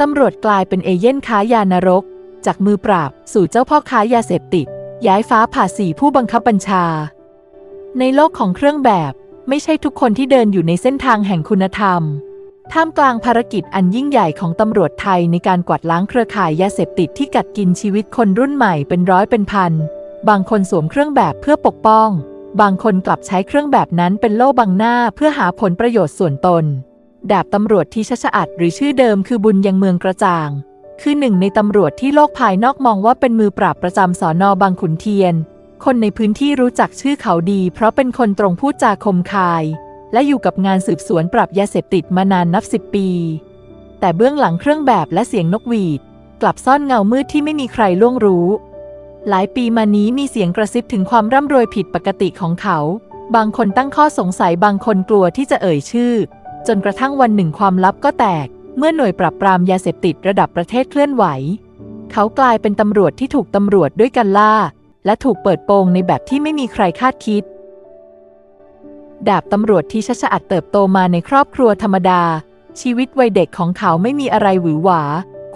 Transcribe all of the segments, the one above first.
ตำรวจกลายเป็นเอเย่นค้ายานรก จากมือปราบสู่เจ้าพ่อค้ายาเสพติด ย้ายฟ้าผ่าสี่ผู้บังคับบัญชา ในโลกของเครื่องแบบ ไม่ใช่ทุกคนที่เดินอยู่ในเส้นทางแห่งคุณธรรม ท่ามกลางภารกิจอันยิ่งใหญ่ของตำรวจไทยในการกวาดล้างเครือข่ายยาเสพติดที่กัดกินชีวิตคนรุ่นใหม่เป็นร้อยเป็นพัน บางคนสวมเครื่องแบบเพื่อปกป้อง บางคนกลับใช้เครื่องแบบนั้นเป็นโล่บังหน้าเพื่อหาผลประโยชน์ส่วนตน ดาบตำรวจที่ชัชอาดหรือชื่อเดิมคือบุญยังเมืองกระจ่าง คือหนึ่งในตำรวจที่โลกภายนอกมองว่าเป็นมือปราบประจำสอนอบางขุนเทียน คนในพื้นที่รู้จักชื่อเขาดี เพราะเป็นคนตรงพูดจาคมคาย และอยู่กับงานสืบสวนปราบยาเสพติดมานานนับสิบปี แต่เบื้องหลังเครื่องแบบและเสียงนกหวีด กลับซ่อนเงามืดที่ไม่มีใครล่วงรู้ หลายปีมานี้มีเสียงกระซิบถึงความร่ำรวยผิดปกติของเขา บางคนตั้งข้อสงสัยบางคนกลัวที่จะเอ่ยชื่อ จนกระทั่งวันหนึ่งความลับก็แตก เมื่อหน่วยปราบปรามยาเสพติดระดับประเทศเคลื่อนไหว เขากลายเป็นตำรวจที่ถูกตำรวจด้วยกันล่า และถูกเปิดโปงในแบบที่ไม่มีใครคาดคิด ดาบตำรวจที่ชัชอัดเติบโตมาในครอบครัวธรรมดา ชีวิตวัยเด็กของเขาไม่มีอะไรหวือหวา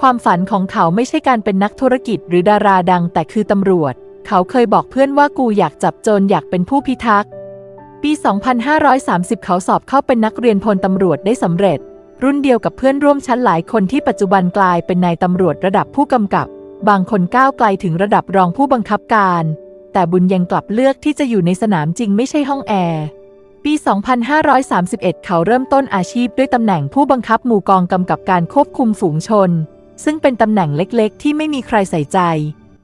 ความฝันของเขาไม่ใช่การเป็นนักธุรกิจหรือดาราดังแต่คือตำรวจ เขาเคยบอกเพื่อนว่ากูอยากจับโจรอยากเป็นผู้พิทักษ์ ปี 2530 เขาสอบเข้าเป็นนักเรียนพลตำรวจได้สำเร็จ รุ่นเดียวกับเพื่อนร่วมชั้นหลายคนที่ปัจจุบันกลายเป็นนายตำรวจระดับผู้กำกับ บางคนก้าวไกลถึงระดับรองผู้บังคับการ แต่บุญยังกลับเลือกที่จะอยู่ในสนามจริงไม่ใช่ห้องแอร์ปี 2531 เขาเริ่มต้นอาชีพด้วยตำแหน่งผู้บังคับหมู่กองกำกับการควบคุมฝูงชน ซึ่งเป็นตำแหน่งเล็กๆ ที่ไม่มีใครใส่ใจ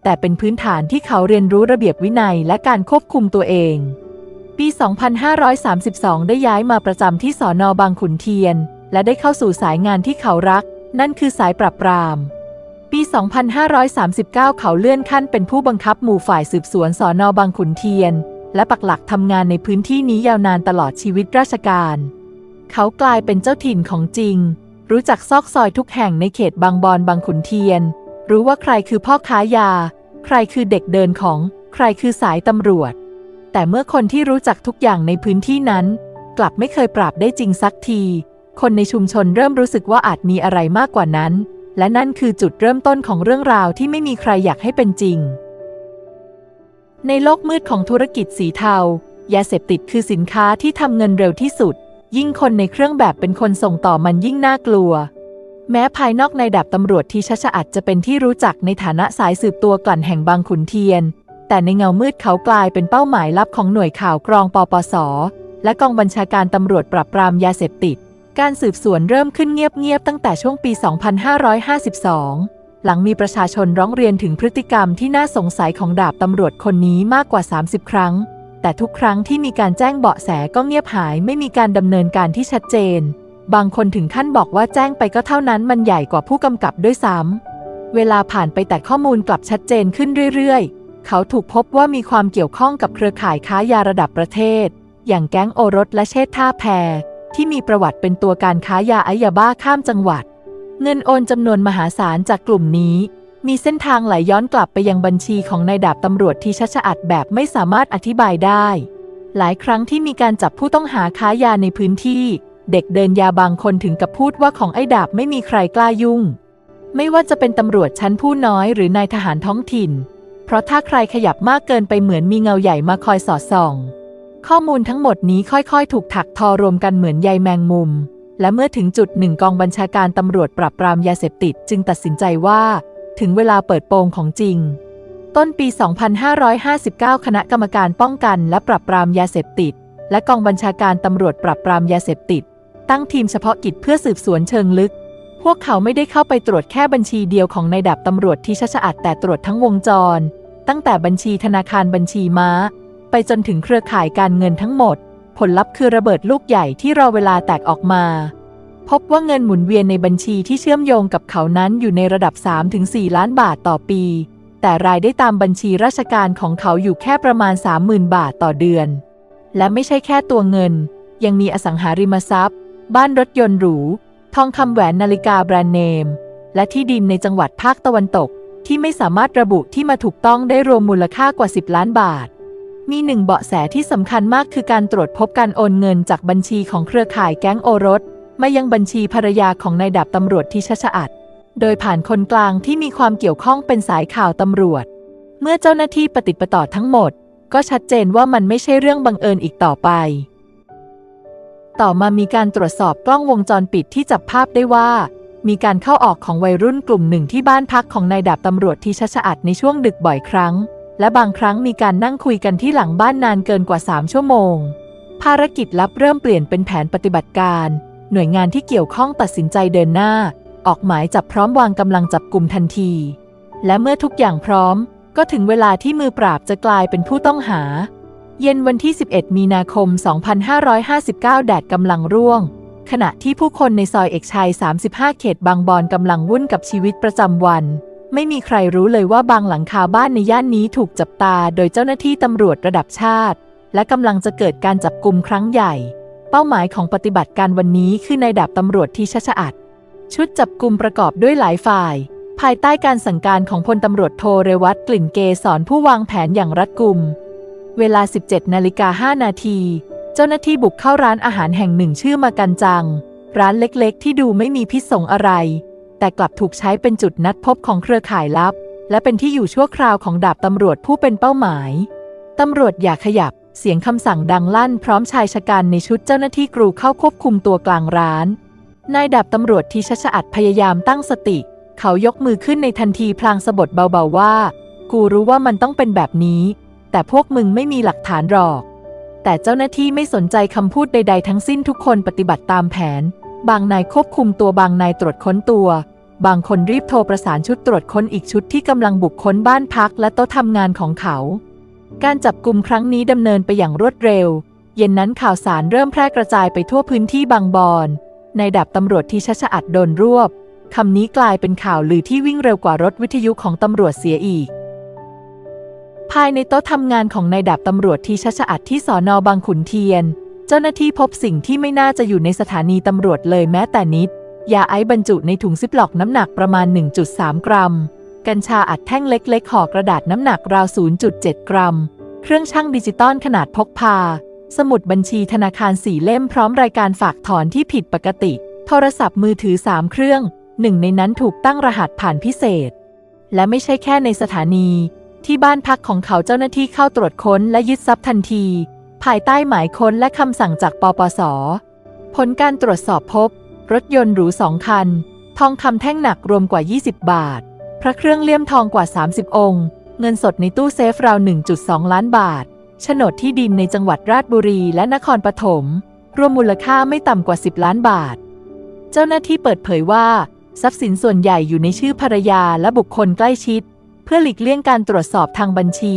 แต่เป็นพื้นฐานที่เขาเรียนรู้ระเบียบวินัยและการควบคุมตัวเอง ปี 2532 ได้ย้ายมาประจำที่สอนอบางขุนเทียน และได้เข้าสู่สายงานที่เขารัก นั่นคือสายปราบปราม ปี 2539 เขาเลื่อนขั้นเป็นผู้บังคับหมู่ฝ่ายสืบสวนสอนอบางขุนเทียน และปักหลักทำงานในพื้นที่นี้ยาวนานตลอดชีวิตราชการ เขากลายเป็นเจ้าถิ่นของจริง รู้จักซอกซอยทุกแห่งในเขตบางบอนบางขุนเทียน รู้ว่าใครคือพ่อค้ายา ใครคือเด็กเดินของ ใครคือสายตำรวจ แต่เมื่อคนที่รู้จักทุกอย่างในพื้นที่นั้น กลับไม่เคยปราบได้จริงสักที คนในชุมชนเริ่มรู้สึกว่าอาจมีอะไรมากกว่านั้น และนั่นคือจุดเริ่มต้นของเรื่องราวที่ไม่มีใครอยากให้เป็นจริง ในโลกมืดของธุรกิจสีเทา ยาเสพติดคือสินค้าที่ทำเงินเร็วที่สุด ยิ่งคนในเครื่องแบบเป็นคนส่งต่อมันยิ่งน่ากลัวแม้ภายนอกในดับตำรวจที่ชัชอาจจะเป็นที่รู้จักในฐานะสายสืบตัวกลั่นแห่งบางขุนเทียน แต่ในเงามืดเขากลายเป็นเป้าหมายลับของหน่วยข่าวกรองปปส และกองบัญชาการตำรวจปราบปรามยาเสพติด การสืบสวนเริ่มขึ้นเงียบๆตั้งแต่ช่วงปี 2552 หลังมีประชาชนร้องเรียนถึงพฤติกรรมที่น่าสงสัยของดาบตำรวจคนนี้มากกว่า 30 ครั้ง แต่ทุกครั้งที่มีการแจ้งเบาะแสก็เงียบหายไม่มีการดำเนินการที่ชัดเจน บางคนถึงขั้นบอกว่าแจ้งไปก็เท่านั้นมันใหญ่กว่าผู้กำกับด้วยซ้ำเวลาผ่านไปแต่ข้อมูลกลับชัดเจนขึ้นเรื่อยๆ เขาถูกพบว่ามีความเกี่ยวข้องกับเครือข่ายค้ายาระดับประเทศ อย่างแก๊งโอรสและเชษท่าแพร ที่มีประวัติเป็นตัวการค้ายาไอยาบ้าข้ามจังหวัด เงินโอนจำนวนมหาศาลจากกลุ่มนี้ มีเส้นทางไหลย้อนกลับไปยังบัญชีของนายดาบตำรวจที่ชัชอาดแบบไม่สามารถอธิบายได้ หลายครั้งที่มีการจับผู้ต้องหาค้ายาในพื้นที่ เด็กเดินยาบางคนถึงกับพูดว่าของไอ้ดาบไม่มีใครกล้ายุ่ง ไม่ว่าจะเป็นตำรวจชั้นผู้น้อยหรือนายทหารท้องถิ่น เพราะถ้าใครขยับมากเกินไปเหมือนมีเงาใหญ่มาคอยสอดส่อง ข้อมูลทั้งหมดนี้ค่อยๆ ถูกถักทอรวมกันเหมือนใยแมงมุม และเมื่อถึงจุดหนึ่งกองบัญชาการตำรวจปราบปรามยาเสพติดจึงตัดสินใจว่า ถึงเวลาเปิดโปงของจริง ต้นปี 2559 คณะกรรมการป้องกันและปราบปรามยาเสพติด และกองบัญชาการตำรวจปราบปรามยาเสพติด ตั้งทีมเฉพาะกิจเพื่อสืบสวนเชิงลึกพวกเขาไม่ได้เข้าไปตรวจแค่บัญชีเดียวของนายดาบตำรวจที่ชัชอาดแต่ตรวจทั้งวงจร ตั้งแต่บัญชีธนาคารบัญชีม้า ไปจนถึงเครือข่ายการเงินทั้งหมด ผลลัพธ์คือระเบิดลูกใหญ่ที่รอเวลาแตกออกมา พบว่าเงินหมุนเวียนในบัญชีที่เชื่อมโยงกับเขานั้นอยู่ในระดับ 3-4 ล้านบาทต่อปี แต่รายได้ตามบัญชีราชการของเขาอยู่แค่ประมาณ 30,000 บาทต่อเดือน และไม่ใช่แค่ตัวเงิน ยังมีอสังหาริมทรัพย์ บ้านรถยนต์หรู ทองคำแหวนนาฬิกาแบรนด์เนม และที่ดินในจังหวัดภาคตะวันตก ที่ไม่สามารถระบุที่มาถูกต้องได้รวมมูลค่ากว่า 10 ล้านบาท มีหนึ่งเบาะแสที่สำคัญมากคือการตรวจพบการโอนเงินจากบัญชีของเครือข่ายแก๊งโอรสมายังบัญชีภรรยาของนายดาบตำรวจที่ชัชอาดโดยผ่านคนกลางที่มีความเกี่ยวข้องเป็นสายข่าวตำรวจ เมื่อเจ้าหน้าที่ปฏิประต่อทั้งหมด ก็ชัดเจนว่ามันไม่ใช่เรื่องบังเอิญอีกต่อไป ต่อมามีการตรวจสอบกล้องวงจรปิดที่จับภาพได้ว่า มีการเข้าออกของวัยรุ่นกลุ่มหนึ่งที่บ้านพักของนายดาบตำรวจที่ชัชอัดในช่วงดึกบ่อยครั้ง และบางครั้งมีการนั่งคุยกันที่หลังบ้านนานเกินกว่า 3 ชั่วโมง ภารกิจลับเริ่มเปลี่ยนเป็นแผนปฏิบัติการ หน่วยงานที่เกี่ยวข้องตัดสินใจเดินหน้า ออกหมายจับพร้อมวางกำลังจับกลุ่มทันที และเมื่อทุกอย่างพร้อม ก็ถึงเวลาที่มือปราบจะกลายเป็นผู้ต้องหา เย็นวันที่ 11 มีนาคม 2559 แดดกำลังร่วง ขณะที่ผู้คนในซอยเอกชัย 35 เขตบางบอนกำลังวุ่นกับชีวิตประจำวัน ไม่มีใครรู้เลยว่าบางหลังคาบ้านในย่านนี้ถูกจับตาโดยเจ้าหน้าที่ตำรวจระดับชาติ และกำลังจะเกิดการจับกลุ่มครั้งใหญ่ เป้าหมายของปฏิบัติการวันนี้คือนายดาบตำรวจที่ชัชอัด ชุดจับกลุ่มประกอบด้วยหลายฝ่าย ภายใต้การสั่งการของพลตำรวจโทเรวัตกลิ่นเกสรผู้วางแผนอย่างรัดกุม เวลา 17นาฬิกา5นาที เจ้าหน้าที่บุกเข้าร้านอาหารแห่งหนึ่งชื่อมากันจัง ร้านเล็กๆ ที่ดูไม่มีพิษสงอะไร แต่กลับถูกใช้เป็นจุดนัดพบของเครือข่ายลับ และเป็นที่อยู่ชั่วคราวของดาบตำรวจผู้เป็นเป้าหมาย ตำรวจอย่าขยับ เสียงคำสั่งดังลั่นพร้อมชายชะกันในชุดเจ้าหน้าที่กรูเข้าควบคุมตัวกลางร้าน นายดาบตำรวจที่ชัชอัดพยายามตั้งสติ เขายกมือขึ้นในทันทีพลางสะบดเบาๆว่า กูรู้ว่ามันต้องเป็นแบบนี้ แต่พวกมึงไม่มีหลักฐานหรอก แต่เจ้าหน้าที่ไม่สนใจคำพูดใด ๆ ทั้งสิ้นทุกคนปฏิบัติตามแผน บางนายควบคุมตัวบางนายตรวจค้นตัว บางคนรีบโทรประสานชุดตรวจค้นอีกชุดที่กำลังบุกค้นบ้านพักและโต๊ะทำงานของเขา การจับกลุ่มครั้งนี้ดำเนินไปอย่างรวดเร็ว เย็นนั้นข่าวสารเริ่มแพร่กระจายไปทั่วพื้นที่บางบอนนายดาบตำรวจที่ชัชอัดโดนรวบคำนี้กลายเป็นข่าวลือที่วิ่งเร็วกว่ารถวิทยุของตำรวจเสียอีก ภายในโต๊ะทำงานของนายดาบตำรวจที่ชัชอัดที่สอนอบางขุนเทียน เจ้าหน้าที่พบสิ่งที่ไม่น่าจะอยู่ในสถานีตำรวจเลยแม้แต่นิด ยาไอซ์บรรจุในถุงซิปล็อกน้ำหนักประมาณ 1.3 กรัม กัญชาอัดแท่งเล็กๆห่อกระดาษน้ำหนักราว 0.7 กรัม เครื่องชั่งดิจิตอลขนาดพกพา สมุดบัญชีธนาคารสี่เล่มพร้อมรายการฝากถอนที่ผิดปกติ โทรศัพท์มือถือ 3 เครื่อง หนึ่งในนั้นถูกตั้งรหัสผ่านพิเศษ และไม่ใช่แค่ในสถานี ที่บ้านพักของเขาเจ้าหน้าที่เข้าตรวจค้นและยึดทรัพย์ทันที ภายใต้หมายค้นและคำสั่งจากปปส ผลการตรวจสอบพบ รถยนต์หรูสองคัน ทองคำแท่งหนักรวมกว่า 20 บาท พระเครื่องเลี่ยมทองกว่า 30 องค์ เงินสดในตู้เซฟราว 1.2 ล้านบาทโฉนดที่ดินในจังหวัดราชบุรีและนครปฐมรวมมูลค่าไม่ต่ำกว่า 10 ล้านบาท เจ้าหน้าที่เปิดเผยว่า ทรัพย์สินส่วนใหญ่อยู่ในชื่อภรรยาและบุคคลใกล้ชิด พื่อหลีกเลี่ยงการตรวจสอบทางบัญชี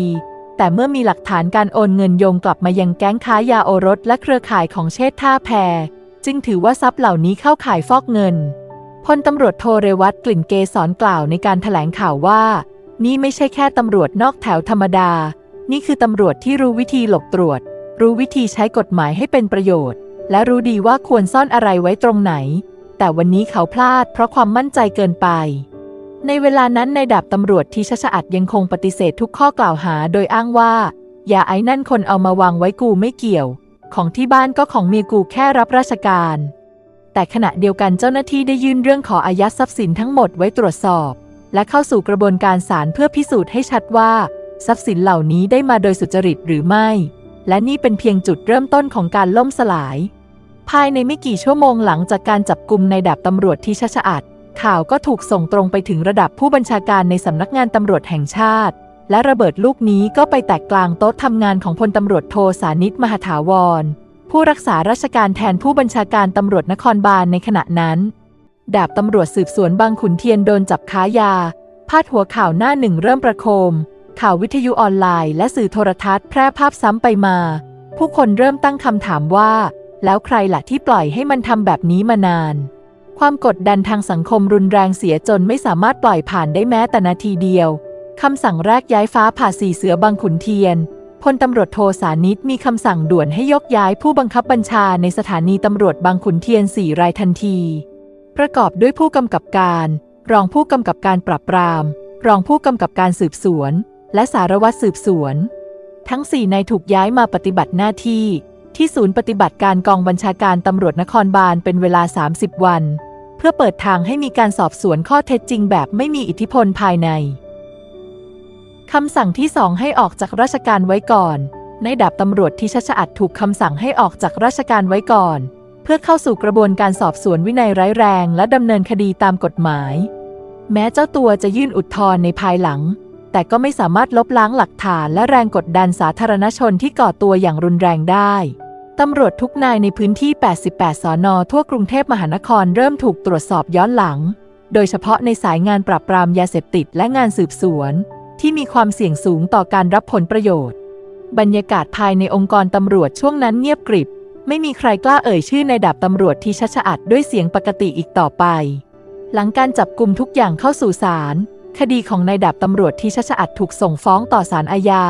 แต่เมื่อมีหลักฐานการโอนเงินโยงกลับมายังแก๊งค้ายาโอรสและเครือข่ายของเชษท่าแพจึงถือว่าทรัพย์เหล่านี้เข้าข่ายฟอกเงินพลตำรวจโทเรวัตกลิ่นเกสรกล่าวในการถแถลงข่าวว่า นี่ไม่ใช่แค่ตำรวจนอกแถวธรรมดา นี่คือตำรวจที่รู้วิธีหลบตรวจ รู้วิธีใช้กฎหมายให้เป็นประโยชน์ และรู้ดีว่าควรซ่อนอะไรไว้ตรงไหน แต่วันนี้เขาพลาดเพราะความมั่นใจเกินไป ในเวลานั้นนายดาบตำรวจที่ชัชอัดยังคงปฏิเสธทุกข้อกล่าวหาโดยอ้างว่าอย่าไอ้นั่นคนเอามาวางไว้กูไม่เกี่ยว ของที่บ้านก็ของเมียกูแค่รับราชการ แต่ขณะเดียวกันเจ้าหน้าที่ได้ยื่นเรื่องขออายัดทรัพย์สินทั้งหมดไว้ตรวจสอบ และเข้าสู่กระบวนการศาลเพื่อพิสูจน์ให้ชัดว่า ทรัพย์สินเหล่านี้ได้มาโดยสุจริตหรือไม่ และนี่เป็นเพียงจุดเริ่มต้นของการล่มสลาย ภายในไม่กี่ชั่วโมงหลังจากการจับกลุ่มในายดาบตำรวจที่ชัชอัด ข่าวก็ถูกส่งตรงไปถึงระดับผู้บัญชาการในสำนักงานตำรวจแห่งชาติ และระเบิดลูกนี้ก็ไปแตกกลางโต๊ะทำงานของพลตำรวจโทสานิตมหาถาวร ผู้รักษาราชการแทนผู้บัญชาการตำรวจนครบาลในขณะนั้น ดาบตำรวจสืบสวนบางขุนเทียนโดนจับค้ายา พาดหัวข่าวหน้าหนึ่งเริ่มประโคม ข่าววิทยุออนไลน์ และสื่อโทรทัศน์แพร่ภาพซ้ำไปมา ผู้คนเริ่มตั้งคำถามว่า แล้วใครล่ะที่ปล่อยให้มันทำแบบนี้มานาน ความกดดันทางสังคมรุนแรงเสียจนไม่สามารถปล่อยผ่านได้แม้แต่นาทีเดียว คำสั่งแรกย้ายฟ้าผ่าสี่เสือบางขุนเทียนพลตำรวจโทสานิตมีคำสั่งด่วนให้ยกย้ายผู้บังคับบัญชาในสถานีตำรวจบางขุนเทียนสี่รายทันที ประกอบด้วยผู้กำกับการ รองผู้กำกับการปราบปราม รองผู้กำกับการสืบสวน และสารวัตรสืบสวน ทั้งสี่นายถูกย้ายมาปฏิบัติหน้าที่ที่ศูนย์ปฏิบัติการกองบัญชาการตำรวจนครบาลเป็นเวลา 30 วัน พื่อเปิดทางให้มีการสอบสวนข้อเท็จจริงแบบไม่มีอิทธิพลภายใน คำสั่งที่สองให้ออกจากราชการไว้ก่อน ในดาบตำรวจที่ชัชอัดถูกคำสั่งให้ออกจากราชการไว้ก่อน เพื่อเข้าสู่กระบวนการสอบสวนวินัยร้ายแรง และดำเนินคดีตามกฎหมาย แม้เจ้าตัวจะยื่นอุทธรณ์ในภายหลัง แต่ก็ไม่สามารถลบล้างหลักฐานและแรงกดดันสาธารณชนที่ก่อตัวอย่างรุนแรงได้ ตำรวจทุกนายในพื้นที่ 88 สอนอทั่วกรุงเทพมหานครเริ่มถูกตรวจสอบย้อนหลัง โดยเฉพาะในสายงานปราบปรามยาเสพติดและงานสืบสวน ที่มีความเสี่ยงสูงต่อการรับผลประโยชน์ บรรยากาศภายในองค์กรตำรวจช่วงนั้นเงียบกริบ ไม่มีใครกล้าเอ่ยชื่อในดาบตำรวจที่ชัชอัดด้วยเสียงปกติอีกต่อไป หลังการจับกลุ่มทุกอย่างเข้าสู่ศาลคดีของนายดาบตำรวจที่ชัชอัดถูกส่งฟ้องต่อศาลอาญา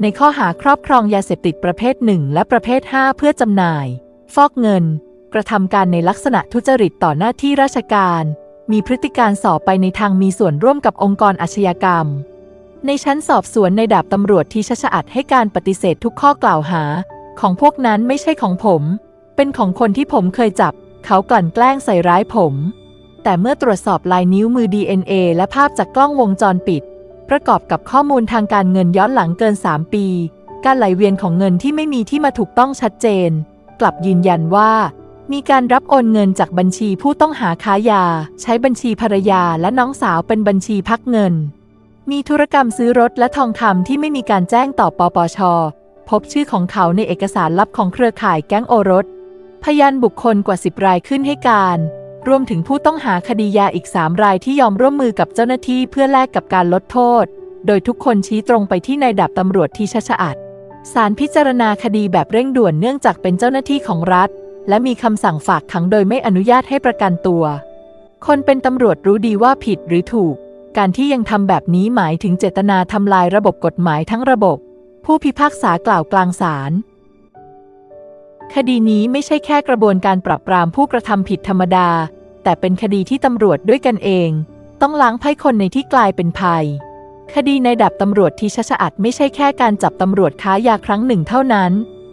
ในข้อหาครอบครองยาเสพติดประเภทหนึ่งและประเภท 5 เพื่อจำหน่าย ฟอกเงิน กระทำการในลักษณะทุจริตต่อหน้าที่ราชการ มีพฤติการสอบไปในทางมีส่วนร่วมกับองค์กรอาชญากรรม ในชั้นสอบสวนในดาบตำรวจที่ชัชอัดให้การปฏิเสธทุกข้อกล่าวหา ของพวกนั้นไม่ใช่ของผม เป็นของคนที่ผมเคยจับ เขากลั่นแกล้งใส่ร้ายผม แต่เมื่อตรวจสอบลายนิ้วมือ DNA และภาพจากกล้องวงจรปิด ประกอบกับข้อมูลทางการเงินย้อนหลังเกิน 3 ปี การไหลเวียนของเงินที่ไม่มีที่มาถูกต้องชัดเจน กลับยืนยันว่า มีการรับโอนเงินจากบัญชีผู้ต้องหาค้ายา ใช้บัญชีภรรยาและน้องสาวเป็นบัญชีพักเงิน มีธุรกรรมซื้อรถและทองคำที่ไม่มีการแจ้งต่อปปช พบชื่อของเขาในเอกสารลับของเครือข่ายแก๊งโอรส พยานบุคคลกว่า 10 รายขึ้นให้การ รวมถึงผู้ต้องหาคดียาอีก 3 รายที่ยอมร่วมมือกับเจ้าหน้าที่เพื่อแลกกับการลดโทษ โดยทุกคนชี้ตรงไปที่นายดาบตำรวจที่ชัชะอัดศาลพิจารณาคดีแบบเร่งด่วนเนื่องจากเป็นเจ้าหน้าที่ของรัฐ และมีคำสั่งฝากขังโดยไม่อนุญาตให้ประกันตัว คนเป็นตำรวจรู้ดีว่าผิดหรือถูก การที่ยังทำแบบนี้หมายถึงเจตนาทำลายระบบกฎหมายทั้งระบบ ผู้พิพากษากล่าวกลางศาล คดีนี้ไม่ใช่แค่กระบวนการปราบปรามผู้กระทำผิดธรรมดา แต่เป็นคดีที่ตำรวจด้วยกันเอง ต้องล้างไพ่คนในที่กลายเป็นภัย คดีในดับตำรวจที่ชัชอัดไม่ใช่แค่การจับตำรวจค้ายาครั้งหนึ่งเท่านั้น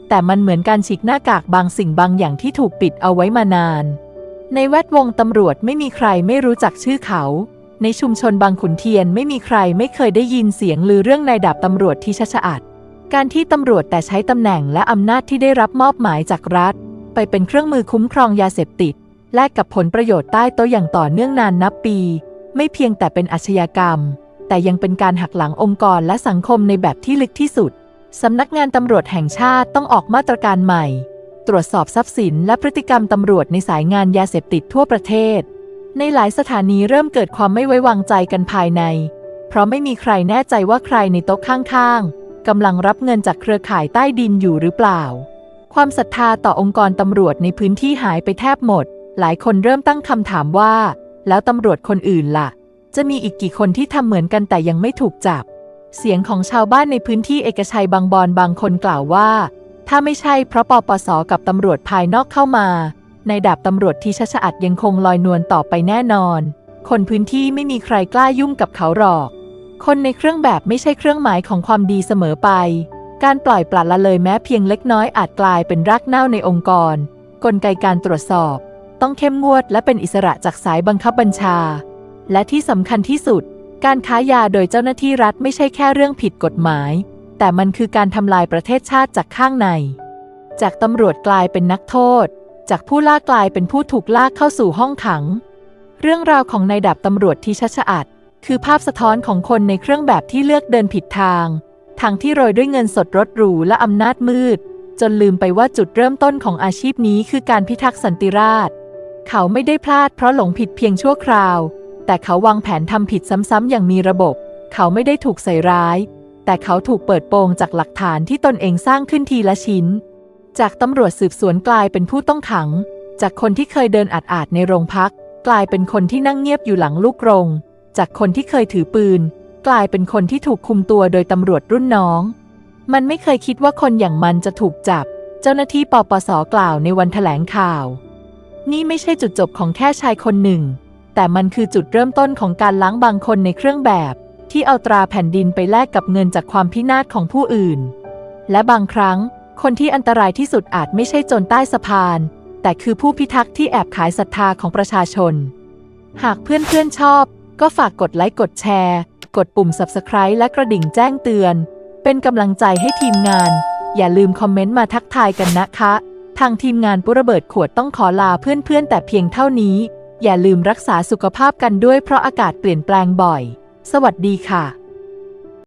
แต่มันเหมือนการฉีกหน้ากากบางสิ่งบางอย่างที่ถูกปิดเอาไว้มานาน ในแวดวงตำรวจไม่มีใครไม่รู้จักชื่อเขา ในชุมชนบางขุนเทียนไม่มีใครไม่เคยได้ยินเสียงลือเรื่องนายดาบตำรวจที่ชัชอัด การที่ตำรวจแต่ใช้ตำแหน่งและอำนาจที่ได้รับมอบหมายจากรัฐ ไปเป็นเครื่องมือคุ้มครองยาเสพติด แลกกับผลประโยชน์ใต้โต๊ะอย่างต่อเนื่องนานนับปี ไม่เพียงแต่เป็นอาชญากรรม แต่ยังเป็นการหักหลังองค์กรและสังคมในแบบที่ลึกที่สุดสำนักงานตำรวจแห่งชาติต้องออกมาตรการใหม่ ตรวจสอบทรัพย์สินและพฤติกรรมตำรวจในสายงานยาเสพติดทั่วประเทศ ในหลายสถานีเริ่มเกิดความไม่ไว้วางใจกันภายใน เพราะไม่มีใครแน่ใจว่าใครในโต๊ะข้างๆ กำลังรับเงินจากเครือข่ายใต้ดินอยู่หรือเปล่า ความศรัทธาต่อองค์กรตำรวจในพื้นที่หายไปแทบหมด หลายคนเริ่มตั้งคำถามว่า แล้วตำรวจคนอื่นล่ะ จะมีอีกกี่คนที่ทำเหมือนกันแต่ยังไม่ถูกจับ เสียงของชาวบ้านในพื้นที่เอกชัยบางบอนบางคนกล่าวว่า ถ้าไม่ใช่เพราะปปสกับตำรวจภายนอกเข้ามา ในดาบตำรวจที่ชัชอัดยังคงลอยนวลต่อไปแน่นอน คนพื้นที่ไม่มีใครกล้ายุ่งกับเขาหรอก คนในเครื่องแบบไม่ใช่เครื่องหมายของความดีเสมอไป การปล่อยปละละเลยแม้เพียงเล็กน้อยอาจกลายเป็นรากเหง้าในองค์กร กลไกการตรวจสอบ ต้องเข้มงวดและเป็นอิสระจากสายบังคับบัญชา และที่สำคัญที่สุด การค้ายาโดยเจ้าหน้าที่รัฐไม่ใช่แค่เรื่องผิดกฎหมาย แต่มันคือการทำลายประเทศชาติจากข้างใน จากตำรวจกลายเป็นนักโทษ จากผู้ล่ากลายเป็นผู้ถูกลากเข้าสู่ห้องขัง เรื่องราวของนายดับตำรวจที่ชัชอัด คือภาพสะท้อนของคนในเครื่องแบบที่เลือกเดินผิดทางทางที่โรยด้วยเงินสดรถหรูและอำนาจมืด จนลืมไปว่าจุดเริ่มต้นของอาชีพนี้คือการพิทักษ์สันติราษฎร์เขาไม่ได้พลาดเพราะหลงผิดเพียงชั่วคราว แต่เขาวางแผนทำผิดซ้ำๆอย่างมีระบบ เขาไม่ได้ถูกใส่ร้าย แต่เขาถูกเปิดโปงจากหลักฐานที่ตนเองสร้างขึ้นทีละชิ้น จากตำรวจสืบสวนกลายเป็นผู้ต้องขัง จากคนที่เคยเดินอาดอาดๆในโรงพัก กลายเป็นคนที่นั่งเงียบอยู่หลังลูกกรง จากคนที่เคยถือปืน กลายเป็นคนที่ถูกคุมตัวโดยตำรวจรุ่นน้อง มันไม่เคยคิดว่าคนอย่างมันจะถูกจับ เจ้าหน้าที่ปปสกล่าวในวันแถลงข่าว นี่ไม่ใช่จุดจบของแค่ชายคนหนึ่ง แต่มันคือจุดเริ่มต้นของการล้างบางคนในเครื่องแบบ ที่เอาตราแผ่นดินไปแลกกับเงินจากความพินาศของผู้อื่น และบางครั้ง คนที่อันตรายที่สุดอาจไม่ใช่โจรใต้สะพาน แต่คือผู้พิทักษ์ที่แอบขายศรัทธาของประชาชน หากเพื่อนๆชอบ ก็ฝากกดไลค์กดแชร์ กดปุ่ม Subscribe และกระดิ่งแจ้งเตือน เป็นกำลังใจให้ทีมงาน อย่าลืมคอมเมนต์มาทักทายกันนะคะ ทางทีมงานปุระเบิดขวดต้องขอลาเพื่อนๆ แต่เพียงเท่านี้ อย่าลืมรักษาสุขภาพกันด้วยเพราะอากาศเปลี่ยนแปลงบ่อย สวัสดีค่ะ